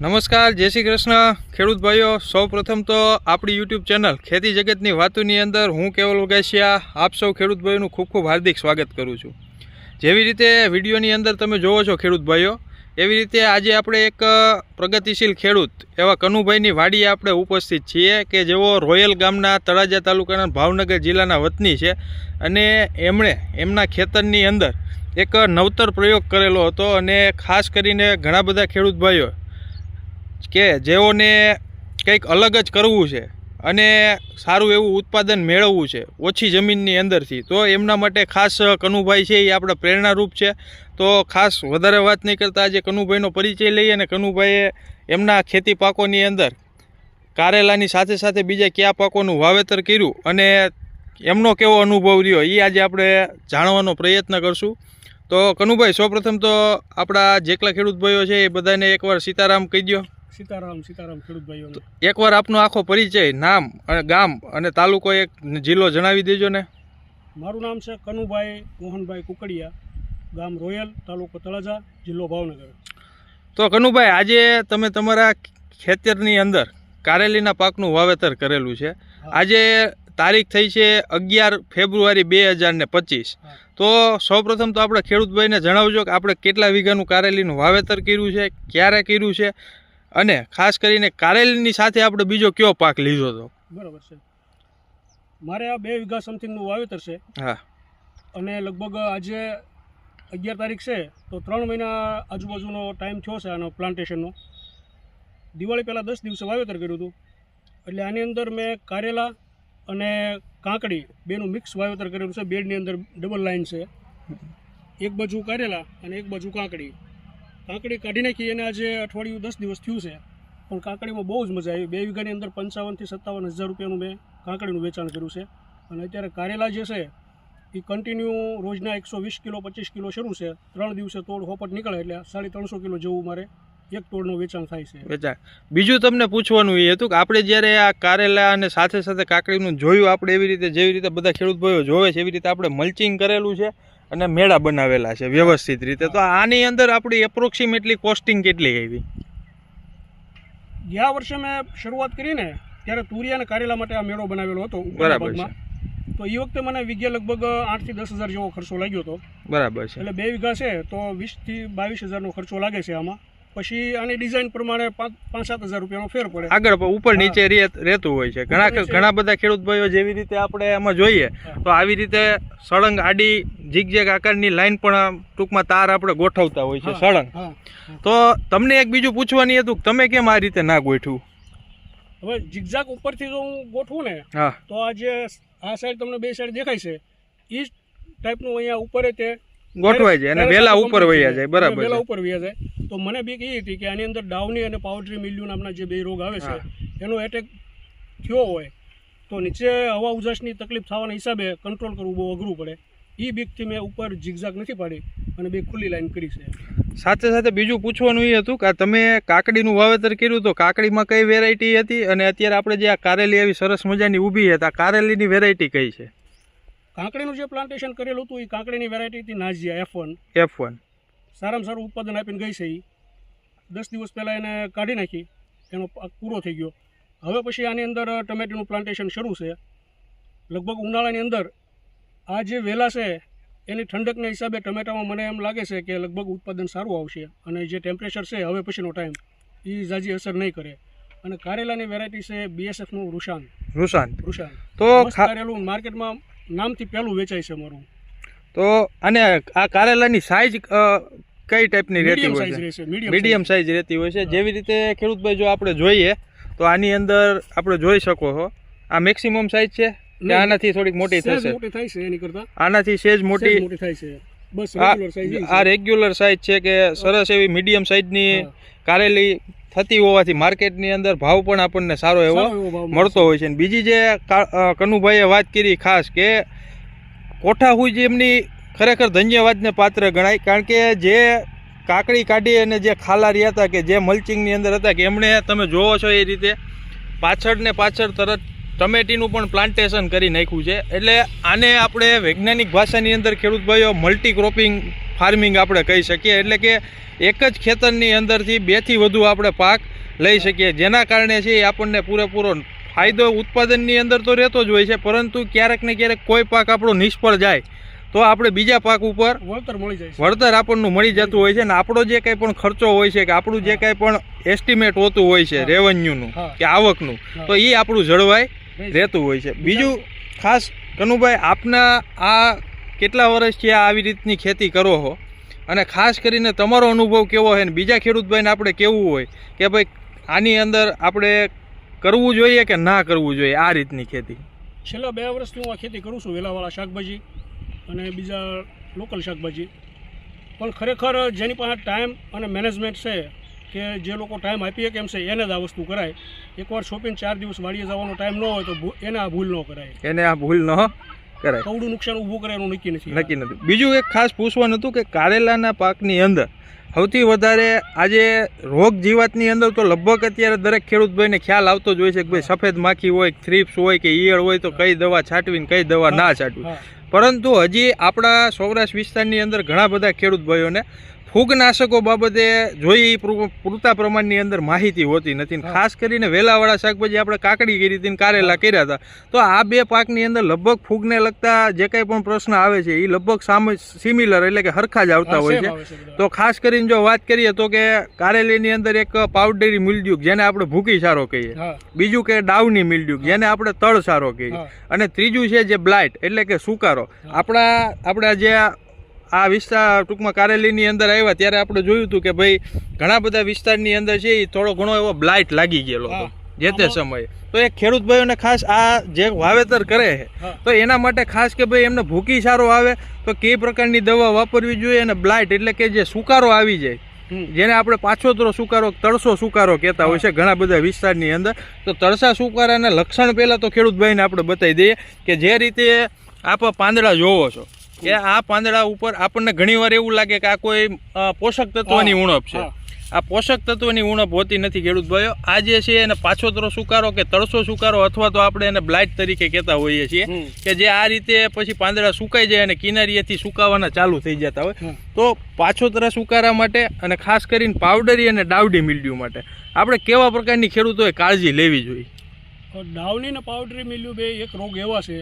નમસ્કાર, જય શ્રી કૃષ્ણ. ખેડૂત ભાઈઓ સૌ પ્રથમ તો આપણી યુટ્યુબ ચેનલ ખેતી જગતની વાતોની અંદર હું કેવલ વગાસિયા આપ સૌ ખેડૂત ભાઈઓનું ખૂબ ખૂબ હાર્દિક સ્વાગત કરું છું. જેવી રીતે વિડીયોની અંદર તમે જોવો છો ખેડૂત ભાઈઓ, એવી રીતે આજે આપણે એક પ્રગતિશીલ ખેડૂત એવા કનુભાઈની વાડીએ આપણે ઉપસ્થિત છીએ કે જેઓ રોયલ ગામના તળાજા તાલુકાના ભાવનગર જિલ્લાના વતની છે અને એમણે એમના ખેતરની અંદર એક નવતર પ્રયોગ કરેલો હતો અને ખાસ કરીને ઘણા બધા ખેડૂત ભાઈઓ કે જેઓને કંઈક અલગ જ કરવું છે અને સારું એવું ઉત્પાદન મેળવવું છે ઓછી જમીનની અંદરથી, તો એમના માટે ખાસ કનુભાઈ છે એ આપણા પ્રેરણારૂપ છે. તો ખાસ વધારે વાત નહીં કરતા, આજે કનુભાઈનો પરિચય લઈએ અને કનુભાઈએ એમના ખેતી પાકોની અંદર કારેલાની સાથે સાથે બીજા કયા પાકોનું વાવેતર કર્યું અને એમનો કેવો અનુભવ રહ્યો એ આજે આપણે જાણવાનો પ્રયત્ન કરશું. તો કનુભાઈ, સૌપ્રથમ તો આપણા જેટલા ખેડૂત ભાઈઓ છે એ બધાને એકવાર સીતારામ કહી દો સીતારામ સીતારામ ખેડૂત એકવાર આપનો આખો પરિચય નામ અને ગામ અને તાલુકો એક જિલ્લો જણાવી દેજો ને. મારું નામ છે કનુભાઈ મોહનભાઈ કુકડિયા ગામ રોયલ તાલુકો તળાજા જિલ્લો ભાવનગર. તો કનુભાઈ આજે તમે તમારા ખેતરની અંદર કારેલીના પાકનું વાવેતર કરેલું છે. આજે તારીખ થઈ છે અગિયાર ફેબ્રુઆરી બે હજાર ને પચીસ. તો સૌપ્રથમ તો આપણે ખેડૂતભાઈને જણાવજો કે આપણે કેટલા વીઘાનું કારેલીનું વાવેતર કર્યું છે ક્યારે કર્યું છે અને ખાસ કરીને કારેલીની સાથે આપણે બીજો કયો પાક લીધો હતો? બરાબર છે. મારે આ બે વીઘા સમથિંગનું વાવેતર છે. હા. અને લગભગ આજે અગિયાર તારીખ છે તો ત્રણ મહિના આજુબાજુનો ટાઈમ થયો છે આનો પ્લાન્ટેશનનો દિવાળી પહેલાં દસ દિવસે વાવેતર કર્યું હતું. એટલે આની અંદર મેં કારેલા અને કાંકડી બેનું મિક્સ વાવેતર કરેલું છે. બેડની અંદર ડબલ લાઇન છે. એક બાજુ કારેલા અને એક બાજુ કાંકડી. કાંકડી કાઢી નાખી, એને આજે અઠવાડિયું દસ દિવસ થયું છે. પણ કાંકડીમાં બહુ જ મજા આવી. બે વીઘાની અંદર પંચાવનથી સત્તાવન હજાર રૂપિયાનું મેં કાંકડીનું વેચાણ કર્યું છે. અને અત્યારે કારેલા જે છે એ કન્ટિન્યુ રોજના એકસો વીસ કિલો, પચીસ કિલો શરૂ છે. ત્રણ દિવસે તોડ હોપટ નીકળે એટલે સાડી ત્રણસો કિલો જેવું મારે એક તોડનું વેચાણ થાય છે. વેચાણ. બીજું તમને પૂછવાનું એ હતું કે આપણે જ્યારે આ કારેલા અને સાથે સાથે કાકડીનું જોયું, આપણે એવી રીતે, જેવી રીતે બધા ખેડૂત ભાઈઓ જોવે છે, એવી રીતે આપણે મલ્ચિંગ કરેલું છે. અને મેળા બનાવેલા છે વ્યવસ્થિત રીતે. તો આની અંદર આપણી એપ્રોક્સિમેટલી કોસ્ટિંગ કેટલી આવી? ગયા વર્ષે મેં શરૂઆત કરીને ત્યારે તુરિયા અને કારેલા માટે આ મેળો બનાવેલો હતો બરાબર છે. તો એ વખતે મને વિગ્યા લગભગ આઠથી દસ હજાર જેવો ખર્ચો લાગ્યો હતો. બરાબર છે. એટલે બે વીઘા છે તો વીસથી બાવીસ હજારનો ખર્ચો લાગે છે આમાં. પછી આની ડિઝાઇન પ્રમાણે પાંચ સાત હજાર રૂપિયાનો ફેર પડે. આગળ ઉપર નીચે રહેતું હોય છે. ઘણા ઘણા બધા ખેડૂત ભાઈઓ જેવી રીતે આપણે એમાં જોઈએ તો આવી રીતે સળંગ આડી ઝીગઝેગ આકારની લાઈન પણ ટૂંકમાં તાર આપણે ગોઠવતા હોય છે સળંગ. તો તમને એક બીજું પૂછવાની હતું કે તમે કેમ આ રીતે ના ગોઠવું હવે જીગઝાગ ઉપરથી જો હું ગોઠવું ને તો આ જે આ સાઈડ તમને બે સાઈડ દેખાય છે એ ટાઈપનું અહીંયા ઉપર તે ગોઠવાય જાય અને વેલા ઉપર વહ્યા વયા જાય બરાબર વેલા ઉપર વયા જાય. તો મને બીક એ હતી કે આની અંદર ડાઉની અને પાવડરી મિલ્યુ નામના જે બે રોગ આવે છે એનો એટેક થયો હોય તો નીચે હવા ઉજાસની તકલીફ થવાના હિસાબે કંટ્રોલ કરવું બહુ અઘરું પડે. એ બીકથી મેં ઉપર ઝિગઝાગ નથી પાડી અને બે ખુલ્લી લાઈન કરી છે. સાથે સાથે બીજું પૂછવાનું એ હતું કે તમે કાકડીનું વાવેતર કર્યું તો કાકડીમાં કઈ વેરાયટી હતી? અને અત્યારે આપણે જે આ કારેલી આવી સરસ મજાની ઊભી હતા કારેલીની વેરાયટી કઈ છે? કાંકડીનું જે પ્લાન્ટેશન કરેલું હતું એ કાંકડીની વેરાયટી હતી Nazia F one F one સારામાં સારું ઉત્પાદન આપીને ગઈ છે એ દસ દિવસ પહેલાં એને કાઢી નાખી એનો પાક પૂરો થઈ ગયો. હવે પછી આની અંદર ટમેટીનું પ્લાન્ટેશન શરૂ છે. લગભગ ઉનાળાની અંદર આ જે વેલા છે એની ઠંડકના હિસાબે ટમેટામાં મને એમ લાગે છે કે લગભગ ઉત્પાદન સારું આવશે અને જે ટેમ્પરેચર છે હવે પછીનો ટાઈમ એ ઝાઝી અસર નહીં કરે. અને કારેલાની વેરાયટી છે બીએસએફનું રૂશાન રૂશાન રૂશાન તો કારેલું માર્કેટમાં નામથી પહેલું વેચાય છે મારું તો અને આ કારેલાની સાઇઝ કઈ ટાઈપની રહેતી હોય છે? મીડિયમ સાઇઝ રહેતી હોય છે. જેવી રીતે ખેડૂતભાઈ જો આપણે જોઈએ તો આની અંદર આપણે જોઈ શકો છો. આ મેક્સિમમ સાઇઝ છે. આનાથી થોડીક મોટી થશે. મોટી થાય છે એની કરતા. આનાથી સેજ મોટી મોટી થાય છે. બસ રેગ્યુલર સાઈઝ આ રેગ્યુલર સાઈઝ છે કે સરસ એવી મીડિયમ સાઈઝની કારેલી થતી હોવાથી માર્કેટની અંદર ભાવ પણ આપણને સારો એવો મળતો હોય છે. બીજી જે કનુભાઈએ વાત કરી ખાસ કે કોઠા હુજ એમની ખરેખર ધન્યવાદને પાત્ર ગણાય કારણ કે જે કાકડી કાઢી અને જે ખાલા રહ્યા હતા કે જે મલ્ચિંગની અંદર હતા કે એમણે તમે જોવો છો એ રીતે પાછળ ને પાછળ તરત ટમેટીનું પણ પ્લાન્ટેશન કરી નાખ્યું છે. એટલે આને આપણે વૈજ્ઞાનિક ભાષાની અંદર ખેડૂત ભાઈઓ મલ્ટી ક્રોપિંગ ફાર્મિંગ આપણે કહી શકીએ. એટલે કે એક જ ખેતરની અંદરથી બેથી વધુ આપણે પાક લઈ શકીએ. જેના કારણે છે એ આપણને પૂરેપૂરો ફાયદો ઉત્પાદનની અંદર તો રહેતો જ હોય છે પરંતુ ક્યારેક ને ક્યારેક કોઈ પાક આપણો નિષ્ફળ જાય તો આપણે બીજા પાક ઉપર વળતર મળી જાય વળતર આપણને મળી જતું હોય છે ને આપણો જે કંઈ પણ ખર્ચો હોય છે કે આપણું જે કંઈ પણ એસ્ટિમેટ હોતું હોય છે. રેવન્યુનું કે આવકનું તો એ આપણું જાય. રહેતું હોય છે. બીજું ખાસ કનુભાઈ, આપના આ કેટલા વર્ષથી આવી રીતની ખેતી કરો છો અને ખાસ કરીને તમારો અનુભવ કેવો હોય? ને બીજા ખેડૂતભાઈને આપણે કેવું હોય કે ભાઈ, આની અંદર આપણે કરવું જોઈએ કે ના કરવું જોઈએ આ રીતની ખેતી? છેલ્લા બે વર્ષથી હું આ ખેતી કરું છું, વેલાવાળા શાકભાજી અને બીજા લોકલ શાકભાજી. પણ ખરેખર જેની પાસે ટાઈમ અને મેનેજમેન્ટ છે કે જે લોકો ટાઈમ આપીએ કેમ છે એને જ આ વસ્તુ કરાય. એકવાર શોપિંગ ચાર દિવસ વાળીએ જવાનો ટાઈમ ન હોય તો એને આ ભૂલ ન કરાય. એને આ ભૂલ ન કરાય. કવડું નુકસાન ઊભું કરે એનું નક્કી નથી. નક્કી નથી. બીજું એક ખાસ પૂછવાનું હતું કે કારેલાના પાકની અંદર સૌથી વધારે આજે રોગ જીવાતની અંદર તો લગભગ અત્યારે દરેક ખેડૂત ભાઈને ખ્યાલ આવતો જ હોય છે કે ભાઈ સફેદ માખી હોય થ્રીપ્સ હોય કે ઈયળ હોય તો કઈ દવા છાંટવી ને કઈ દવા ના છાંટવી. પરંતુ હજી આપણા સૌરાષ્ટ્ર વિસ્તારની અંદર ઘણા બધા ખેડૂત ભાઈઓને ફૂગનાશકો બાબતે જોઈ એ પૂરતા પ્રમાણની અંદર માહિતી હોતી નથી. ખાસ કરીને વેલાવાળા શાકભાજી આપણે કાકડી કરી હતી કારેલા કર્યા હતા તો આ બે પાકની અંદર લગભગ ફૂગને લગતા જે કંઈ પણ પ્રશ્ન આવે છે એ લગભગ સામે સિમિલર એટલે કે હરખા જ આવતા હોય છે. તો ખાસ કરીને જો વાત કરીએ તો કે કારેલીની અંદર એક પાવડરી મિલડ્યુક જેને આપણે ભૂકી સારો કહીએ. બીજું કે ડાઉની મિલડ્યુક જેને આપણે તળ સારો કહીએ. અને ત્રીજું છે જે બ્લાઇટ એટલે કે સુકારો. આપણા આપણા જે આ વિસ્તાર ટૂંકમાં કારેલીની અંદર આવ્યા ત્યારે આપણે જોયું હતું કે ભાઈ ઘણા બધા વિસ્તારની અંદર છે એ થોડો ઘણો એવો બ્લાઇટ લાગી ગયેલો હતો જે તે સમયે. તો એ ખેડૂત ભાઈઓને ખાસ આ જે વાવેતર કરે છે તો એના માટે ખાસ કે ભાઈ એમને ભૂકી સારો આવે તો કઈ પ્રકારની દવા વાપરવી જોઈએ અને બ્લાઇટ એટલે કે જે સુકારો આવી જાય જેને આપણે પાછોતરો સુકારો તળસો સુકારો કહેતા હોય છે ઘણા બધા વિસ્તારની અંદર. તો તળસા સુકારાના લક્ષણ પહેલાં તો ખેડૂત ભાઈને આપણે બતાવી દઈએ કે જે રીતે આપ પાંદડા જોવો છો કે આ પાંદડા ઉપર આપણને ઘણીવાર એવું લાગે કે આ કોઈ પોષક તત્વની ઉણપ છે. આ પોષક તત્વની ઉણપ હોતી નથી ખેડૂત ભાઈઓ. આ જે છે એને પાછોતરો સુકારો કે તળસો સુકારો અથવા તો આપણે એને બ્લાઇટ તરીકે કહેતા હોઈએ છીએ કે જે આ રીતે પછી પાંદડા સુકાઈ જાય અને કિનારીએથી સુકાવાના ચાલુ થઈ જતા હોય. તો પાછોતરા સુકારા માટે અને ખાસ કરીને પાવડરી અને ડાવડી મિલ્ડ્યુ માટે. આપણે કેવા પ્રકારની ખેડૂતોએ કાળજી લેવી જોઈએ? ડાઉની ને પાવડરી મિલ્યુ બે એક રોગ એવા છે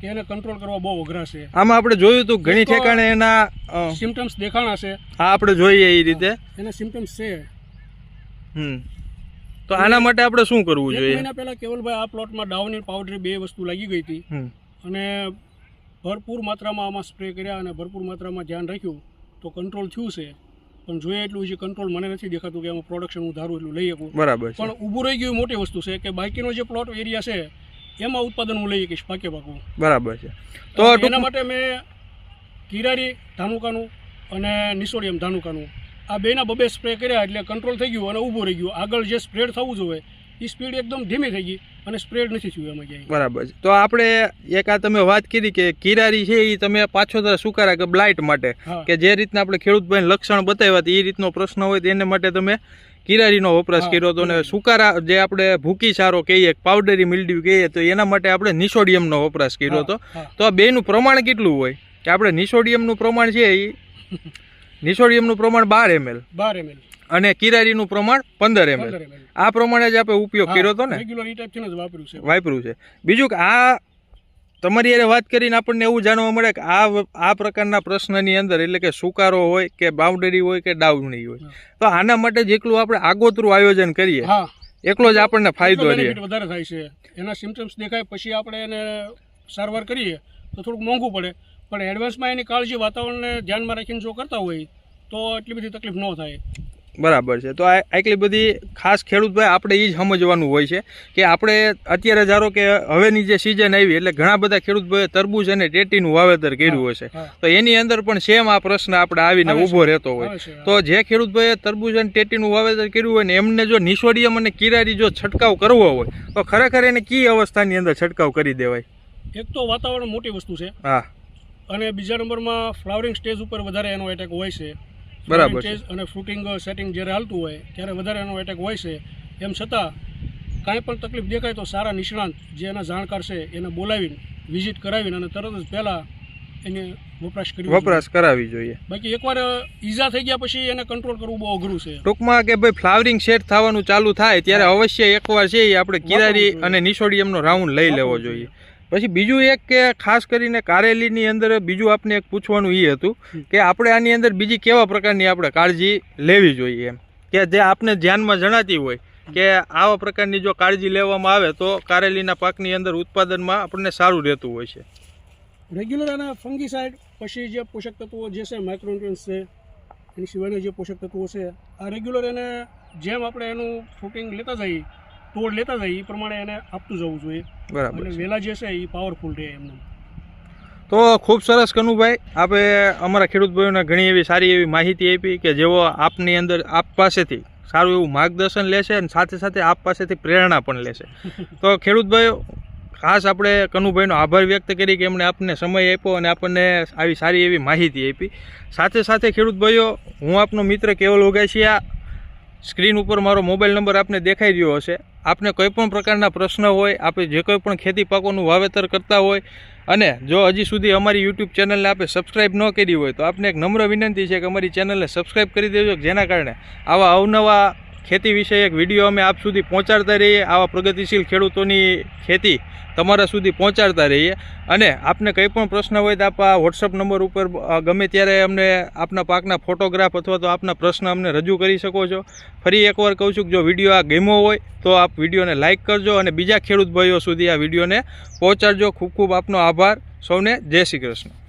કે એને કંટ્રોલ કરવા બહુ અઘરા છે. આમાં આપણે જોયું હતું ઘણી ઠેકાણે એના સિમ્પટમ્સ સિમ્ટમ્સ દેખાણા છે. આ આપણે જોઈએ એ રીતે. એના સિમ્ટમ્સ છે. હમ. તો આના માટે આપણે શું કરવું જોઈએ? મહિના પહેલા કેવલભાઈ આ પ્લોટમાં ડાઉની પાવડરી બે વસ્તુ લાગી ગઈ હતી. અને ભરપૂર માત્રામાં આમાં સ્પ્રે કર્યા અને ભરપૂર માત્રામાં ધ્યાન રાખ્યું તો કંટ્રોલ થયું છે. પણ જોઈએ એટલું જે કંટ્રોલ મને નથી દેખાતું કે આમાં પ્રોડક્શન હું ધારું એટલું લઈ શકું. બરાબર પણ ઊભું રહી ગયું મોટી વસ્તુ છે કે બાકીનો જે પ્લોટ એરિયા છે એમાં ઉત્પાદન હું લઈ શકીશ પાકે પાકું. બરાબર છે. તો એના માટે મેં કિરારી ધાનુકાનું અને નિસોડિયમ ધાનુકાનું આ બેના બબે સ્પ્રે કર્યા એટલે કંટ્રોલ થઈ ગયું અને ઊભું રહી ગયું. આગળ જે સ્પ્રેડ થવું જોઈએ એ સ્પીડ એકદમ ધીમી થઈ ગઈ અને સ્પ્રેડ નથી થયું એમાં ક્યાંય. બરાબર છે. તો આપણે એક આ તમે વાત કરી કે કિરારી છે એ તમે પાછોતરા સુકારા કે બ્લાઇટ માટે કે જે રીતના આપણે ખેડૂતભાઈને લક્ષણ બતાવ્યા એ રીતનો પ્રશ્ન હોય તો એને માટે તમે કિરારીનો વપરાશ કર્યો હતો કિરારી. સુકારા જે આપણે ભૂકી સારો કહીએ પાવડરી મિલ્ડ્યુ કહીએ તો એના માટે આપણે નિસોડિયમનો વપરાશ કર્યો હતો. તો આ બેનું પ્રમાણ કેટલું હોય? કે આપણે નિસોડિયમનું પ્રમાણ છે એ? નિસોડિયમનું પ્રમાણ બાર એમએલ બાર એમએલ અને કિરારીનું પ્રમાણ પંદર એમએલ આ પ્રમાણે જ આપણે ઉપયોગ કર્યો હતો ને? વાપર્યું છે. બીજું કે આ તમારી યારે વાત કરીને આપણને એવું જાણવા મળે કે આ આ પ્રકારના પ્રશ્નની અંદર એટલે કે સુકારો હોય કે બાઉન્ડરી હોય કે ડાઉની હોય. તો આના માટે જેટલું આપણે આગોતરું આયોજન કરીએ એટલો જ આપણને ફાયદો રહે. વધારે થાય છે. એના સિમ્ટમ્સ દેખાય પછી આપણે એને સારવાર કરીએ તો થોડુંક મોંઘું પડે. પણ એડવાન્સમાં એની કાળજી વાતાવરણને ધ્યાનમાં રાખીને જો કરતા હોય તો એટલી બધી તકલીફ ન થાય. બરાબર છે. તો આ આટલી બધી ખાસ ખેડૂતભાઈ આપણે એ જ સમજવાનું હોય છે કે આપણે અત્યારે ધારો કે હવેની જે સિઝન આવી એટલે ઘણા બધા ખેડૂતભાઈએ તરબૂચ અને ટેટીનું વાવેતર કર્યું હશે. તો એની અંદર પણ સેમ આ પ્રશ્ન આપણે આવીને ઊભો રહેતો હોય. તો જે ખેડૂતભાઈએ તરબૂચ અને ટેટીનું વાવેતર કર્યું હોય ને એમને જો નિસોડિયમ અને કિરારી જો છંટકાવ કરવો હોય તો ખરેખર એને કી અવસ્થાની અંદર છંટકાવ કરી દેવાય? એક તો વાતાવરણ મોટી વસ્તુ છે. હા. અને બીજા નંબરમાં ફ્લાવરિંગ સ્ટેજ ઉપર વધારે એનો એટેક હોય છે. બરાબર અને ફ્રૂટિંગ સેટિંગ જ્યારે હાલતું હોય ત્યારે વધારે એનો એટેક હોય છે. એમ છતાં કાંઈ પણ તકલીફ દેખાય તો સારા નિષ્ણાંત જે એના જાણકાર છે એને બોલાવીને વિઝિટ કરાવીને અને તરત જ પહેલાં એને વપરાશ કરી વપરાશ કરાવી જોઈએ. બાકી એકવાર ઈજા થઈ ગયા પછી એને કંટ્રોલ કરવું બહુ અઘરું છે. ટૂંકમાં કે ભાઈ ફ્લાવરિંગ સેટ થવાનું ચાલુ થાય ત્યારે અવશ્ય એકવાર છે એ આપણે કિરારી. અને નિશોડિયમનો રાઉન્ડ લઈ લેવો જોઈએ. પછી બીજું એક કે ખાસ કરીને કારેલીની અંદર બીજું આપને એક પૂછવાનું એ હતું કે આપણે આની અંદર બીજી કેવા પ્રકારની આપણે કાળજી લેવી જોઈએ એમ? કે જે આપને ધ્યાનમાં જણાતી હોય કે આવા પ્રકારની જો કાળજી લેવામાં આવે તો કારેલીના પાકની અંદર ઉત્પાદનમાં આપણને સારું રહેતું હોય છે. રેગ્યુલર આના ફંગીસાઇડ પછી જે પોષક તત્વો જે છે માઇક્રોન્યુટ્રન્સ છે એની સિવાયના જે પોષક તત્વો છે આ રેગ્યુલર એને જેમ આપણે એનું ફૂટિંગ લેતા જઈએ તોડ લેતા જઈએ એ પ્રમાણે એને આપતું જવું જોઈએ. બરાબર અને વેલા જે છે એ પાવરફુલ રહે એમને તો ખૂબ સરસ કનુભાઈ આપે અમારા ખેડૂત ભાઈઓને ઘણી એવી સારી એવી માહિતી આપી કે જેઓ આપની અંદર આપ પાસેથી સારું એવું માર્ગદર્શન લેશે અને સાથે સાથે આપ પાસેથી પ્રેરણા પણ લેશે તો ખેડૂત ભાઈઓ ખાસ આપણે કનુભાઈનો આભાર વ્યક્ત કરી કે એમણે આપને સમય આપ્યો અને આપણને આવી સારી એવી માહિતી આપી. સાથે સાથે ખેડૂત ભાઈઓ હું આપનો મિત્ર કેવલ ઓગાશિયા સ્ક્રીન ઉપર મારો મોબાઈલ નંબર આપને દેખાઈ રહ્યો હશે. આપને કોઈપણ પ્રકારના પ્રશ્ન હોય આપણે જે કોઈ પણ ખેતી પાકોનું વાવેતર કરતા હોય, અને જો હજી સુધી અમારી યુટ્યુબ ચેનલને આપણે સબસ્ક્રાઈબ ન કરી હોય, તો આપને એક નમ્ર વિનંતી છે કે અમારી ચેનલને સબસ્ક્રાઈબ કરી દેજો, જેના કારણે આવા અવનવા ખેતી વિષયક વીડિયો અમે આપ સુધી પહોંચાડતા રહીએ, આવા પ્રગતિશીલ ખેડૂતોની ખેતી તમારા સુધી પહોંચાડતા રહીએ. અને આપને કંઈ પણ પ્રશ્ન હોય તો આપ વોટ્સઅપ નંબર ઉપર ગમે ત્યારે અમને આપના પાકના ફોટોગ્રાફ અથવા તો આપના પ્રશ્ન અમને રજૂ કરી શકો છો. ફરી એકવાર કહું છું કે જો વીડિયો આ ગેમો હોય તો આપ વિડીયોને લાઇક કરજો અને બીજા ખેડૂત ભાઈઓ સુધી આ વિડીયોને પહોંચાડજો. ખૂબ ખૂબ આપનો આભાર. સૌને જય શ્રી કૃષ્ણ.